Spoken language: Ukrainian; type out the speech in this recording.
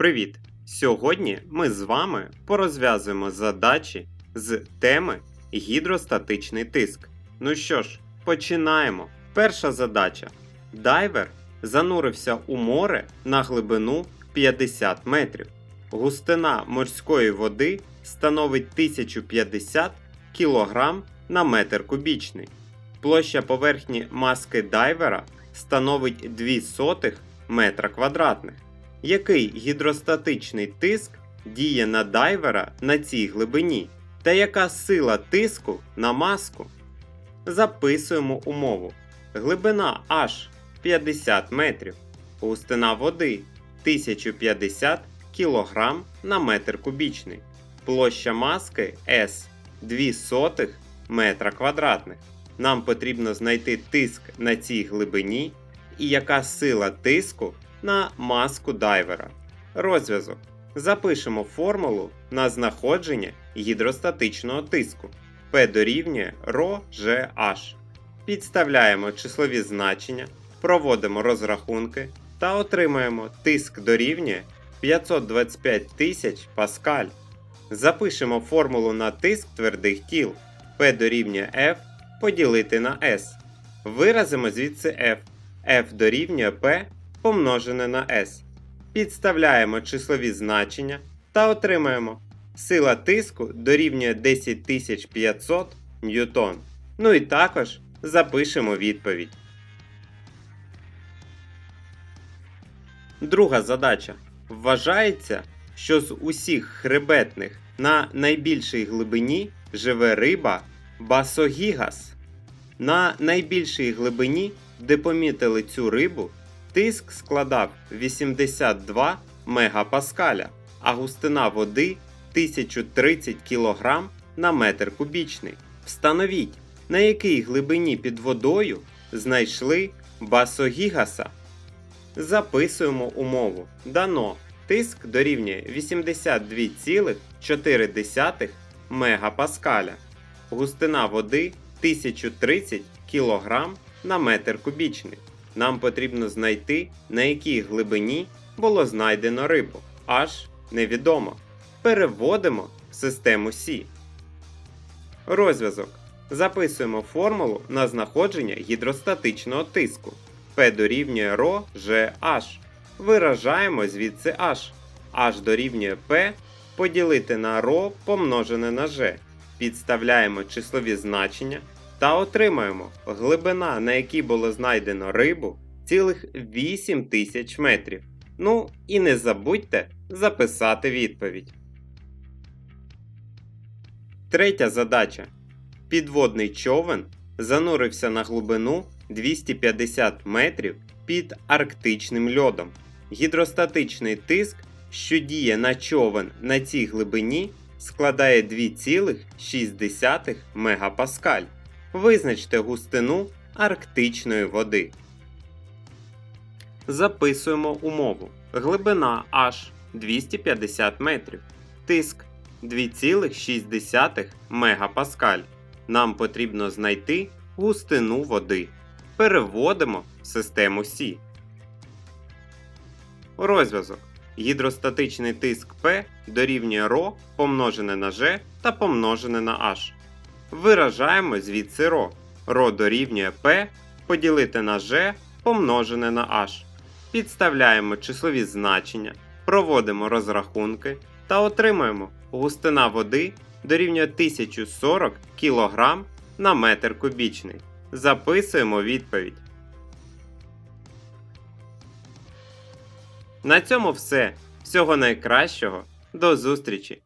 Привіт! Сьогодні ми з вами порозв'язуємо задачі з теми гідростатичний тиск. Ну що ж, починаємо. Перша задача. Дайвер занурився у море на глибину 50 метрів. Густина морської води становить 1050 кг на метр кубічний. Площа поверхні маски дайвера становить 2 сотих метра квадратних. Який гідростатичний тиск діє на дайвера на цій глибині? Та яка сила тиску на маску? Записуємо умову. Глибина H 50 метрів. Густина води 1050 кг на метр кубічний. Площа маски S 2 метра квадратних. Нам потрібно знайти тиск на цій глибині і яка сила тиску на маску дайвера. Розв'язок. Запишемо формулу на знаходження гідростатичного тиску. P дорівнює ρGH. Підставляємо числові значення, проводимо розрахунки та отримаємо тиск дорівнює 525 тисяч паскаль. Запишемо формулу на тиск твердих тіл P дорівнює F поділити на S. Виразимо звідси F. F дорівнює P помножене на S. Підставляємо числові значення та отримаємо сила тиску дорівнює 10500 ньютон. Ну і також запишемо відповідь. Друга задача. Вважається, що з усіх хребетних на найбільшій глибині живе риба басогігас. На найбільшій глибині, де помітили цю рибу, тиск складав 82 мегапаскаля, а густина води 1030 кг на метр кубічний. Встановіть, на якій глибині під водою знайшли басогігаса. Записуємо умову. Дано тиск дорівнює 82,4 мегапаскаля. Густина води 1030 кг на метр кубічний. Нам потрібно знайти, на якій глибині було знайдено рибу. Аж невідомо. Переводимо в систему Сі. Розв'язок. Записуємо формулу на знаходження гідростатичного тиску. P дорівнює ρ, G, H. Виражаємо звідси H. H дорівнює P поділити на ρ помножене на G. Підставляємо числові значення та отримаємо глибина, на якій було знайдено рибу, цілих 8 тисяч метрів. Ну і не забудьте записати відповідь. Третя задача. Підводний човен занурився на глибину 250 метрів під арктичним льодом. Гідростатичний тиск, що діє на човен на цій глибині, складає 2,6 мегапаскаль. Визначте густину арктичної води. Записуємо умову. Глибина H 250 метрів. Тиск 2,6 мегапаскаль. Нам потрібно знайти густину води. Переводимо в систему Сі. Розв'язок. Гідростатичний тиск P дорівнює ρ помножене на G та помножене на H. Виражаємо звідси ρ. ρ дорівнює P поділити на G помножене на H. Підставляємо числові значення, проводимо розрахунки та отримуємо густина води дорівнює 1040 кг на метр кубічний. Записуємо відповідь. На цьому все. Всього найкращого. До зустрічі!